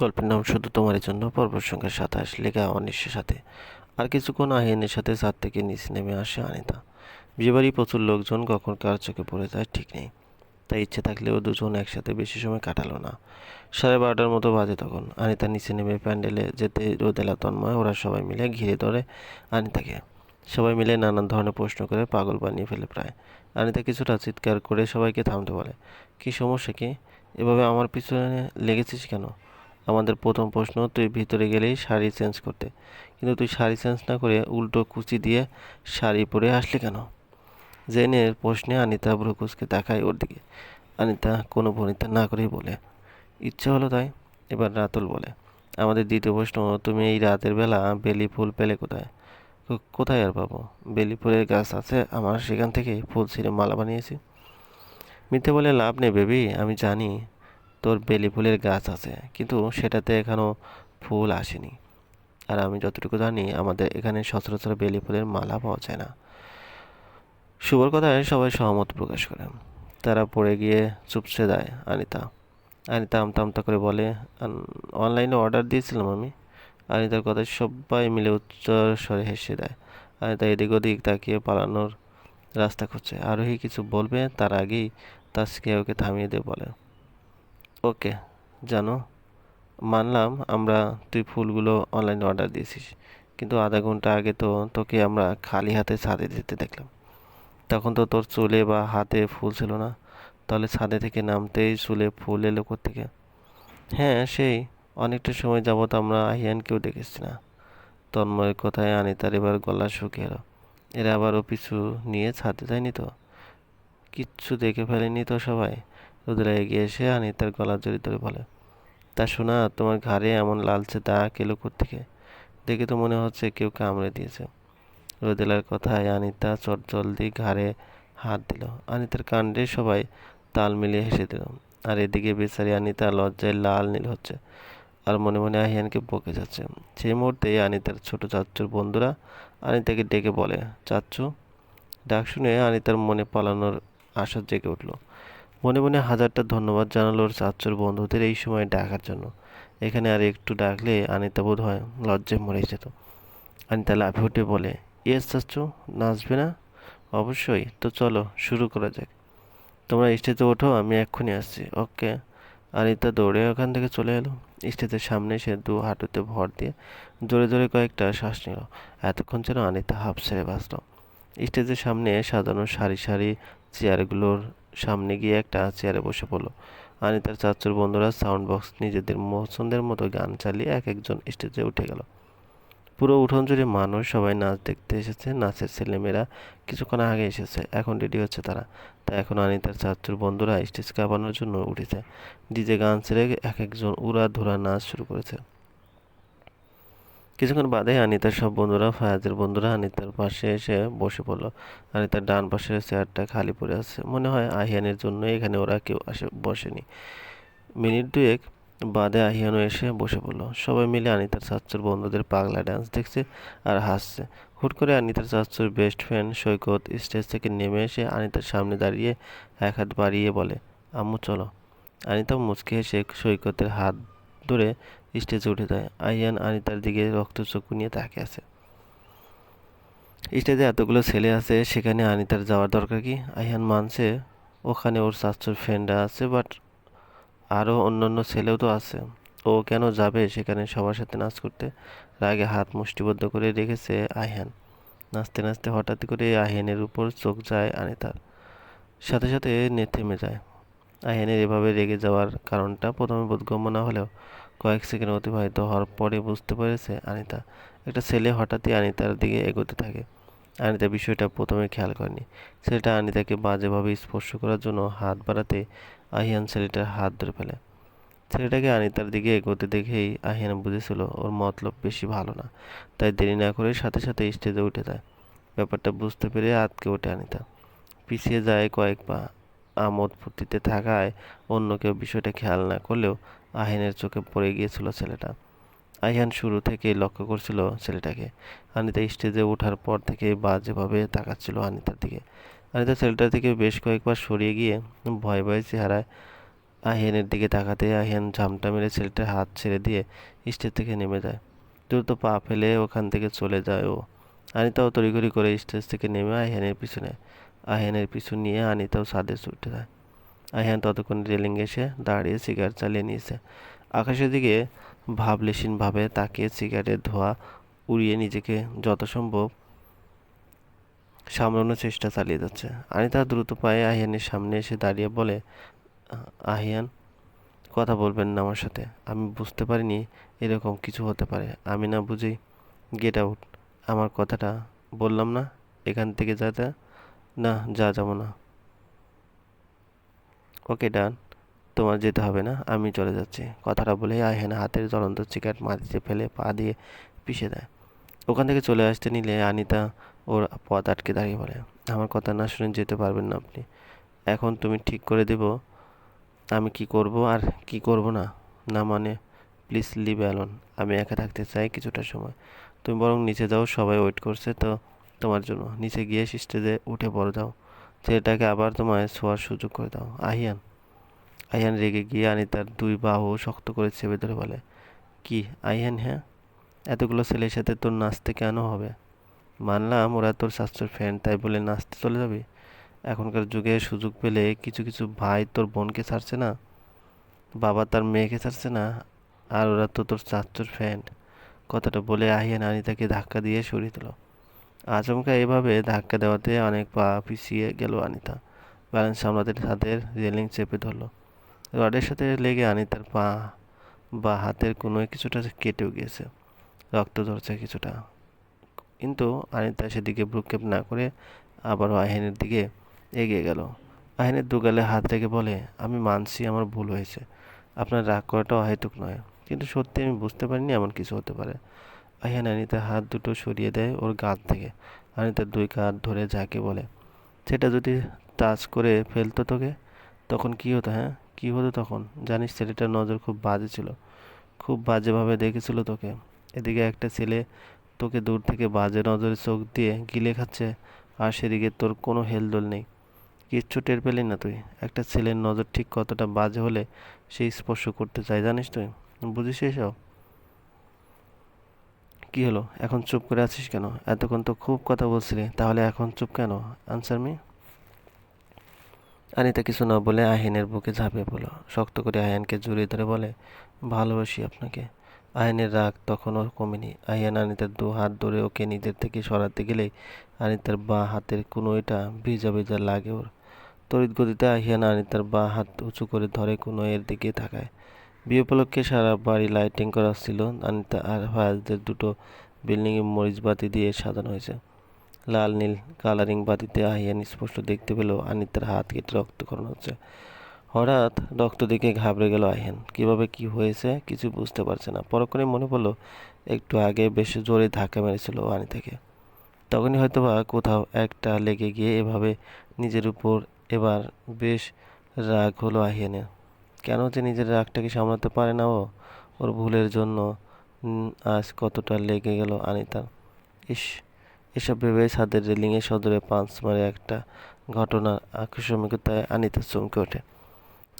গল্পের নাম শুধু তোমারই জন্য পর্ব সংখ্যা সাতাশ লেখা অনিশ্চের সাথে। আর কিছুক্ষণ আহিনের সাথে ছাদ থেকে নিচে নেমে আসে আনিতা বিয়েবাড়ি প্রচুর লোকজন, কখন কার চোখে পড়ে যায় ঠিক নেই। তাই ইচ্ছে থাকলেও দুজন একসাথে বেশি সময় কাটালো না। সাড়ে বারোটার মতো বাজে তখন। আনিতা নিচে নেমে প্যান্ডেলে যেতে রোদেলা তন্ময়, ওরা সবাই মিলে ঘিরে ধরে আনিতাকে সবাই মিলে নানান ধরনের প্রশ্ন করে পাগল বানিয়ে ফেলে প্রায়। আনিতা কিছুটা চিৎকার করে সবাইকে থামতে বলে, কি সমস্যা কি? এভাবে আমার পিছনে লেগেছিস কেন? আমাদের প্রথম প্রশ্ন, তুই ভিতরে গেলেই শাড়ি চেঞ্জ করতে। কিন্তু তুই শাড়ি চেঞ্জ না করে উল্টো কুচি দিয়ে শাড়ি পরে আসলি কেন? জেনের প্রশ্নে আনিতা ভ্রুকুচকে তাকায় ওর দিকে। আনিতা কোনো ভনিতা না করেই বলে, ইচ্ছে হলো তাই? এবার রাতুল বলে, আমাদের দ্বিতীয় প্রশ্ন, তুমি এই রাতের বেলা বেলি ফুল পেলে কোথায়? কোথায় আর পাবো? বেলি ফুলের গাছ আছে, আমার সেখান থেকেই ফুল ছিঁড়ে মালা বানিয়েছি। মিথ্যে বলে লাভ নেই বেবি, আমি জানি তোর বেলি ফুলের গাছ আছে, কিন্তু সেটাতে এখনও ফুল আসেনি। আর আমি যতটুকু জানি, আমাদের এখানে সচরাচর বেলি ফুলের মালা পাওয়া যায় না। শুভর কথায় সবাই সহমত প্রকাশ করে। তারা পড়ে গিয়ে চুপসে দেয় আনিতা। আনিতা আমতা আমতা করে বলে অনলাইনে অর্ডার দিয়েছিলাম আমি। আনিতার কথায় সবাই মিলে উচ্চ স্বরে হেসে দেয়। আনিতা এদিক ওদিক তাকিয়ে পালানোর রাস্তা খুঁজছে। আরোহী কিছু বলবে, তার আগেই তাসকে ওকে থামিয়ে দিয়ে বলে ওকে, জানো, মানলাম আমরা তুই ফুলগুলো অনলাইনে অর্ডার দিয়েছিস। কিন্তু আধা ঘণ্টা আগে তো তোকে আমরা খালি হাতে ছাদে যেতে দেখলাম। তখন তো তোর চুলে বা হাতে ফুল ছিল না। তাহলে ছাদে থেকে নামতেই চুলে ফুল এলো থেকে হ্যাঁ সেই, অনেকটা সময় যাবত আমরা আহিয়ানকেও দেখেছি না। তন্ময়ের কথায় আনিতার এবার গলা শুকিয়ে এলো। এরা আবারও পিছু নিয়ে ছাদে যায়নি তো? কিচ্ছু দেখে ফেলেনি তো সবাই? রুদ্রা এগিয়ে এসে আনিতার গলা জড়িয়ে ধরে বলে, তা শোনা, তোমার ঘাড়ে এমন লালচে দাগ এলো থেকে দেখে তো মনে হচ্ছে কেউ কামড়ে দিয়েছে। রোদেলার কথায় আনিতা চটজলদি ঘাড়ে হাত দিল। আনিতার কাণ্ডে সবাই তাল মিলিয়ে হেসে দিল। আর এদিকে বেচারি আনিতা লজ্জায় লাল নীল হচ্ছে আর মনে মনে আহিয়ানকে বকে যাচ্ছে। সেই মুহূর্তে আনিতার ছোট চাচ্চুর বন্ধুরা আনিতাকে ডেকে বলে চাচ্চু ডাক শুনে আনিতার মনে পালানোর আশা জেগে উঠল। মনে মনে হাজারটা ধন্যবাদ জানালো ওর চাচ্চুর বন্ধুদের এই সময় ডাকার জন্য। এখানে আর একটু ডাকলে আনিতা বোধ হয় লজ্জায় মরে যেত। আনিতা লাফে উঠে বলে, ইয়েস চাচ্চু, নাচবে না? অবশ্যই, তো চলো, শুরু করা যাক। তোমরা স্টেজে ওঠো, আমি এক্ষুনি আসছি, ওকে? আনিতা দৌড়ে ওখান থেকে চলে এলো। স্টেজের সামনে সে দু হাঁটুতে ভর দিয়ে জোরে জোরে কয়েকটা শ্বাস নিল। এতক্ষণ যেন আনিতা হাফ ছেড়ে বাঁচল। স্টেজের সামনে সাজানো সারি সারি চেয়ারগুলোর সামনে গিয়ে একটা চেয়ারে বসে পড়ল। আনিতার চাচুর বন্ধুরা সাউন্ড বক্স নিজেদের পছন্দের মতো গান চালিয়ে এক একজন স্টেজে উঠে গেল। পুরো উঠোন জুড়ে মানুষ, সবাই নাচ দেখতে এসেছে। নাচের ছেলেমেয়েরা কিছুক্ষণ আগে এসেছে, এখন রেডি হচ্ছে তারা। তাই এখন আনিতার চাচুর বন্ধুরা স্টেজ কাঁপানোর জন্য উঠেছে। ডিজে গান ছেড়ে এক একজন উড়া ধুরা নাচ শুরু করেছে। কিছুক্ষণ বাদে আনিতার সব বন্ধুরা, ফায়াজের বন্ধুরা আনিতার পাশে এসে বসে পড়ল। আনিতার ডান পাশের চেয়ারটা খালি পড়ে আছে। মনে হয় আহিয়ানের জন্য এখানে ওরা কেউ আসে, বসেনি। মিনিট দুয়েক বাদে আহিয়ানও এসে বসে পড়ল। সবাই মিলে আনিতার চাচ্চুর বন্ধুদের পাগলা ডান্স দেখছে আর হাসছে। হুট করে আনিতার চাচ্চুর বেস্ট ফ্রেন্ড সৈকত স্টেজ থেকে নেমে এসে আনিতার সামনে দাঁড়িয়ে এক হাত বাড়িয়ে বলে, আম্মু, চলো। আনিতা মুচকে হেসে সৈকতের হাত ধরে স্টেজে উঠে যায়। আহিয়ান আনিতার দিকে রক্তচক্ষু নিয়ে তাকিয়ে আছে। স্টেজে এতগুলো ছেলে আছে, সেখানে আনিতার যাওয়ার দরকার কি? আহিয়ান মানছে ওখানে ওর চাচ্চুর ফ্রেন্ডরা আছে বাট আরও অন্যান্য ছেলেও তো আছে। ও কেন যাবে সেখানে সবার সাথে নাচ করতে? রাগে হাত মুষ্টিবদ্ধ করে রেখেছে আহিয়ান নাচতে নাচতে হঠাৎ করে আহিয়ানের উপর চোখ যায় আনিতার। সাথে সাথে নে থেমে যায়। আহিয়ানের এভাবে রেগে যাওয়ার কারণটা প্রথমে বোধগম্য না হলেও কয়েক সেকেন্ড অতিবাহিত হওয়ার পরে বুঝতে পেরেছে আনিতা। একটা ছেলে হঠাৎই আনিতার দিকে এগোতে থাকে। আনিতা বিষয়টা প্রথমে খেয়াল করেনি। ছেলেটা আনিতাকে বাজেভাবে স্পর্শ করার জন্য হাত বাড়াতে আহিয়ান ছেলেটার হাত ধরে ফেলে। ছেলেটাকে আনিতার দিকে এগোতে দেখেই আহিয়ান বুঝেছিল ওর মতলব বেশি ভালো না, তাই দেরি না করে সাথে সাথে স্টেজে উঠে যায়। ব্যাপারটা বুঝতে পেরে আতকে ওঠে আনিতা। পিছিয়ে যায় কয়েক পা আমোদ ফুর্তিতে থাকায় অন্য কেউ বিষয়টা খেয়াল না করলেও আহিনের চোখে পড়ে গিয়েছিল ছেলেটা। আহিয়ান শুরু থেকে লক্ষ্য করছিল ছেলেটাকে। আনিতা স্টেজে ওঠার পর থেকে বাজেভাবে তাকাচ্ছিল আনিতার দিকে। আনিতা ছেলেটার দিকে বেশ কয়েকবার সরিয়ে গিয়ে ভয় ভয় চেহারায় আহিয়ানের দিকে তাকাতে আহিয়ান ঝামটা মেরে ছেলেটার হাত ছেড়ে দিয়ে স্টেজ থেকে নেমে যায়। দ্রুত পা ফেলে ওখান থেকে চলে যায় ও। আনিতাও তড়িঘড়ি করে স্টেজ থেকে নেমে আহিয়ানের পিছনে। আহিয়ানের পিছু নিয়ে আনিতাও ছাদে ছুটে যায় আহিয়ান ততক্ষণ রেলিং এসে দাঁড়িয়ে সিগারেট চালিয়ে নিয়েছে। আকাশের দিকে ভাবলেশীনভাবে তাকিয়ে সিগারেটের ধোঁয়া উড়িয়ে নিজেকে যত সম্ভব সামলানোর চেষ্টা চালিয়ে যাচ্ছে। আনিতা দ্রুত পায়ে আহিয়ানের সামনে এসে দাঁড়িয়ে বলে আহিয়ান কথা বলবেন না আমার সাথে। আমি বুঝতে পারিনি এরকম কিছু হতে পারে। আমি না বুঝি গেট আউট আমার কথাটা বললাম না? এখান থেকে যাতে না, যা যাব না। ওকে ডান তোমার যেতে হবে না, আমি চলে যাচ্ছি। কথাটা বলে আহিয়ান হাতের জ্বলন্ত চিকাট মাটিতে ফেলে পা দিয়ে পিষে দেয়। ওখান থেকে চলে আসতে নিলে আনিতা ওর পথ আটকে দাঁড়িয়ে বলে আমার কথা না শুনে যেতে পারবেন না আপনি। এখন তুমি ঠিক করে দেব, আমি কি করব আর কি করব না? না মানে প্লিজ লিভ অ্যালন আমি একা থাকতে চাই কিছুটা সময়। তুমি বরং নিচে যাও, সবাই ওয়েট করছে, তো তোমার জন্য। নিচে গিয়ে স্টেজে উঠে পড়ে যাও ছেলেটাকে আবার তোমায় শোয়ার সুযোগ করে দাও। আহিয়ান। আহিয়ান রেগে গিয়ে আনিতার দুই বাহু শক্ত করে চেপে ধরে বলে, কি, আহিয়ান হ্যাঁ? এতগুলো ছেলের সাথে তোর নাচতে কেন হবে? মানলাম ওরা তোর স্বাস্থ্যের ফ্রেন্ড তাই বলে নাচতে চলে যাবি? এখনকার যুগে সুযোগ পেলে কিছু কিছু ভাই তোর বোনকে ছাড়ছে না? বাবা তার মেয়েকে ছাড়ছে না? আর ওরা তো তোর চাচ্চুর ফ্রেন্ড কথাটা বলে আহিয়ান আনিতাকে ধাক্কা দিয়ে সরিয়ে দিল। আচমকা এভাবে ধাক্কা দেওয়াতে অনেক পা পিছিয়ে গেল আনিতা। ব্যালেন্স সামলাতে হাতের রেলিং চেপে ধরলো। রডের সাথে লেগে আনিতার পা বা হাতের কোনো কিছুটা কেটেও গিয়েছে। রক্ত ধরছে কিছুটা। কিন্তু আনিতা সেদিকে ভ্রুক্ষেপ না করে আবারও আহিনের দিকে এগিয়ে গেল। আহিনের দুগালে হাত রেখে বলে, আমি মানছি আমার ভুল হয়েছে। আপনার রাগ করাটাও অহেতুক নয়। কিন্তু সত্যি আমি বুঝতে পারিনি এমন কিছু হতে পারে। আহিয়ান আনিতার হাত দুটো সরিয়ে দেয় ওর গাত থেকে। আনিতার দুই কাঁধ ধরে যাকে বলে, সেটা যদি টাচ করে ফেলতো তোকে, তখন কি হতো হ্যাঁ? কি হতো তখন? জানিস ছেলেটার নজর খুব বাজে ছিল। খুব বাজেভাবে দেখেছিল তোকে। এদিকে একটা ছেলে তোকে দূর থেকে বাজে নজরে চোখ দিয়ে গিলে খাচ্ছে, আর সেদিকে তোর কোনো হেলদোল নেই। কিচ্ছু টের পেলি না তুই? একটা ছেলের নজর ঠিক কতটা বাজে হলে সেই স্পর্শ করতে চাই জানিস তুই? বুঝিস এসব? কি হলো? এখন চুপ করে আছিস কেন? এতক্ষণ তো খুব কথা বলছিলি, তাহলে এখন চুপ কেন? Answer me? আনিতা কিছু না বলে আহিনের বুকে ঝাঁপিয়ে পড়ল। শক্ত করে আয়ানকে জড়িয়ে ধরে বলে, ভালোবাসি আপনাকে। আহিনের রাগ তখনও কমেনি। আয়ান আনিতার দু হাত ধরে ওকে নিজের থেকে সরাতে গেলেই আনিতার বা হাতের এটা ভিজা ভিজা লাগে ওর। তড়িৎ গতিতে আহিয়ান আনিতার বা হাত উঁচু করে ধরে কোনো এর দিকে তাকায়। বিয়ে উপলক্ষে সারা বাড়ি লাইটিং করা ছিল। আনিতা আর ফায়াজদের দুটো বিল্ডিংয়ে মরিচ বাতি দিয়ে সাজানো হয়েছে। লাল, নীল কালারিং বাতিতে আহিয়ান স্পষ্ট দেখতে পেল আনিতার হাত কেটে রক্তকরণ হচ্ছে। হঠাৎ রক্ত দেখে ঘাবড়ে গেল আহিয়ান। কীভাবে কি হয়েছে কিছু বুঝতে পারছে না। পরক্ষণে মনে পড়ল, একটু আগে বেশ জোরে ধাক্কা মেরেছিল আনিতাকে। তখনই হয়তোবা কোথাও একটা লেগে গিয়ে এভাবে নিজের উপর এবার বেশ রাগ হলো আহিয়ানের। কেন যে নিজের রাগটাকে সামলাতে পারে না ও? ওর ভুলের জন্য আজ কতটা লেগে গেল আনিতার ইস, এসব ভেবে ছাদের রেলিংয়ে সদরে পাঁচ মারে একটা ঘটনার আকস্মিকতায় আনিতা চমকে ওঠে।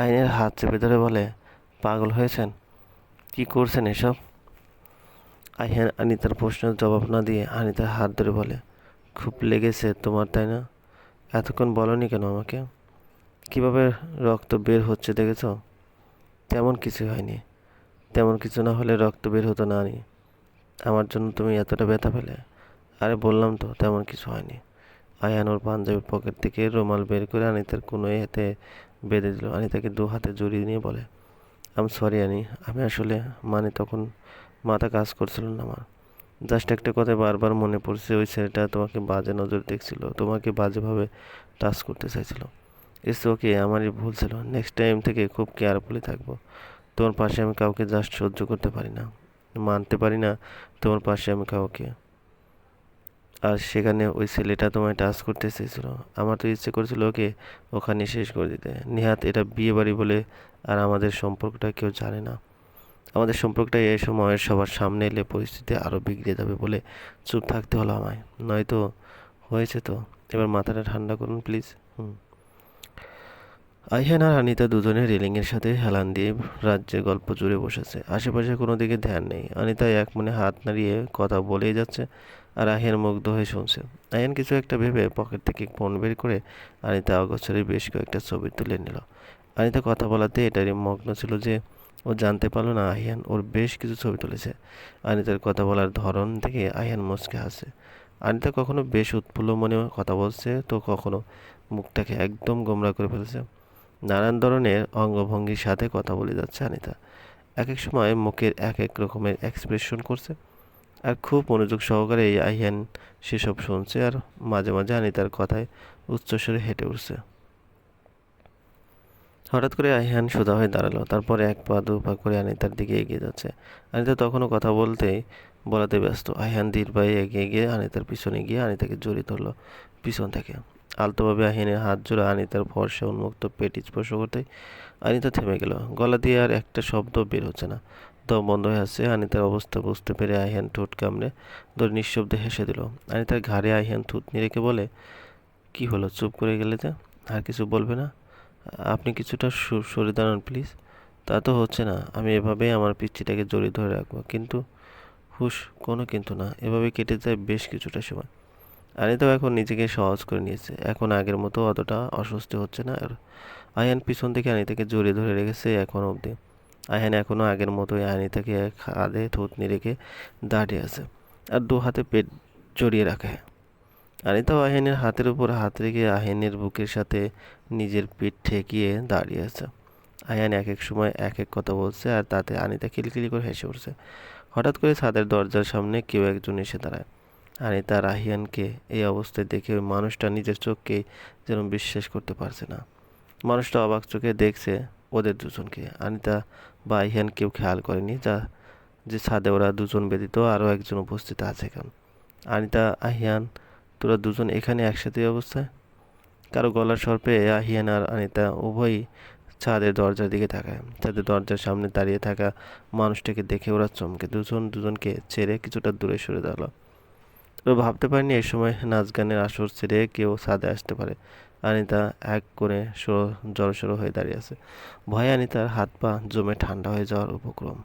আইনের হাত চেপে ধরে বলে, পাগল হয়েছেন? কি করছেন এসব? আহিয়ান আনিতার প্রশ্নের জবাব না দিয়ে আনিতার হাত ধরে বলে, খুব লেগেছে তোমার, তাই না? এতক্ষণ বলনি কেন আমাকে? কীভাবে রক্ত বের হচ্ছে দেখেছ? তেমন কিছু হয়নি। তেমন কিছু না হলে রক্ত বের হতো না আনি আমার জন্য তুমি এতটা ব্যথা পেলে? আরে বললাম তো, তেমন কিছু হয়নি। আয়ান ওর পাঞ্জাবির পকেট থেকে রুমাল বের করে আনিতার কোনো হাতে বেঁধে দিল। আনিতাকে দু হাতে জড়িয়ে নিয়ে বলে আমি সরি আনি। আমি আসলে মানে তখন মাথা কাজ করছিল না আমার। জাস্ট একটা কথা বারবার মনে পড়ছে, ওই ছেলেটা তোমাকে বাজে নজর দেখছিল। তোমাকে বাজেভাবে টাচ করতে চাইছিল। ইস ওকে আমারই ভুল ছিল। নেক্সট টাইম থেকে খুব কেয়ারফুলি থাকব। তোমার পাশে আমি কাউকে জাস্ট সহ্য করতে পারি না। মানতে পারি না তোমার পাশে আমি কাউকে। আর সেখানে ওই ছেলেটা তোমায় টাচ করতে চেয়েছিল আমার তো ইচ্ছে করেছিল ওকে ওখানে শেষ করে দিতে। নিহাত, এটা বিয়ে বাড়ি বলে আর আমাদের সম্পর্কটা কেউ জানে না। আমাদের সম্পর্কটা এই সময় সবার সামনে এলে পরিস্থিতি আরও বিগড়ে যাবে বলে চুপ থাকতে হলো আমায়। নয়তো হয়েছে তো। এবার মাথাটা ঠান্ডা করুন প্লিজ হুম। আইহান আর আনিতা দুজনে রেলিংয়ের সাথে হেলান দিয়ে রাজ্যে গল্প জুড়ে বসেছে। আশেপাশে কোনো দিকে ধ্যান নেই। আনিতা এক মনে হাত নাড়িয়ে কথা বলেই যাচ্ছে আর আহিয়ান মুগ্ধ হয়ে শুনছে। আয়ান কিছু একটা ভেবে পকেট থেকে ফোন বের করে আনিতা অগোচরে বেশ কয়েকটা ছবি তুলে নিল। আনিতা কথা বলাতে এটারই মগ্ন ছিল যে ও জানতে পারল না আহিয়ান ওর বেশ কিছু ছবি তুলেছে। আনিতার কথা বলার ধরন থেকে আহিয়ান মুচকে হাসে। আনিতা কখনো বেশ উৎফুল্ল মনে কথা বলছে, তো কখনো মুখটাকে একদম গোমরা করে ফেলেছে। নানান ধরনের অঙ্গভঙ্গির সাথে কথা বলে যাচ্ছে আনিতা। এক এক সময় মুখের এক এক রকমের এক্সপ্রেশন করছে আর খুব মনোযোগ সহকারে এই আহিয়ান সেসব শুনছে আর মাঝে মাঝে আনিতার কথায় উচ্চস্বরে হেঁটে উঠছে। হঠাৎ করে আহিয়ান সোজা হয়ে দাঁড়াল, তারপরে এক পা দু পা করে আনিতার দিকে এগিয়ে যাচ্ছে। আনিতা তখনও কথা বলতেই বলাতে ব্যস্ত। আহিয়ান পায়ে এগিয়ে গিয়ে আনিতার পিছনে গিয়ে আনিতাকে জড়িয়ে ধরলো পিছন থেকে। আলতোভাবে আহিনের হাত জোড়া আনিতার ফর্সা উন্মুক্ত পেট স্পর্শ করতে আনিতা থেমে গেল। গলা দিয়ে আর একটা শব্দ বের হচ্ছে না। দম বন্ধ হয়ে আসছে। আনিতার অবস্থা বুঝতে পেরে আহিয়ান ঠোঁট কামড়ে ধরে নিঃশব্দে হেসে দিল। আনিতার ঘাড়ে আহিয়ান থুতনি রেখে বলে, কি হলো? চুপ করে গেলে যে? আর কিছু বলবে না? আপনি কিছুটা সরে দাঁড়ান প্লিজ। তা তো হচ্ছে না। আমি এভাবেই আমার পিচ্ছিটাকে জড়িয়ে ধরে রাখব। কিন্তু হুশ, কোনো কিন্তু না। এভাবে কেটে যায় বেশ কিছুটা সময়। আনিতাও এখন নিজেকে সহজ করে নিয়েছে। এখন আগের মতো অতটা অস্বস্তি হচ্ছে না। আর আয়ান পিছন থেকে আনিতাকে জড়িয়ে ধরে রেখেছে এখন অবধি। আয়ান এখনও আগের মতোই আনিতাকে কাঁধে থুতনি রেখে দাঁড়িয়ে আছে আর দু হাতে পেট জড়িয়ে রাখে। আনিতাও আহিনের হাতের উপর হাত রেখে আহিনের বুকের সাথে নিজের পিঠ ঠেকিয়ে দাঁড়িয়ে আছে। আয়ান এক এক সময় এক এক কথা বলছে আর তাতে আনিতা খিলখিলি করে হেসে উঠছে। হঠাৎ করে ছাদের দরজার সামনে কেউ একজন এসে দাঁড়ায়। আনিতা রাহিয়ানকে এই অবস্থায় দেখে ওই মানুষটা নিজের চোখকে যেন বিশ্বাস করতে পারছে না। মানুষটা অবাক চোখে দেখছে ওদের দুজনকে। আনিতা বা আহিয়ান কেউ খেয়াল করেনি, যা যে ছাদে ওরা দুজন ব্যতীত আরও একজন উপস্থিত আছে এখন। আনিতা, আহিয়ান, তোরা দুজন এখানে একসাথে অবস্থায়? কারও গলার স্বর পেয়ে আহিয়ান আর আনিতা উভয়ই ছাদের দরজার দিকে তাকায়। ছাদের দরজার সামনে দাঁড়িয়ে থাকা মানুষটাকে দেখে ওরা চমকে। দুজন দুজনকে ছেড়ে কিছুটা দূরে সরে দাঁড়াল। ওরা ভাবতে পারিনি এই সময় নাচ গানের আসর ছেড়ে কেউ ছাদে আসতে পারে। আনিতা এক করে সরো জড়সড়ো হয়ে দাঁড়িয়ে আছে। ভয়ে আনিতার হাত পা জমে ঠান্ডা হয়ে যাওয়ার উপক্রম।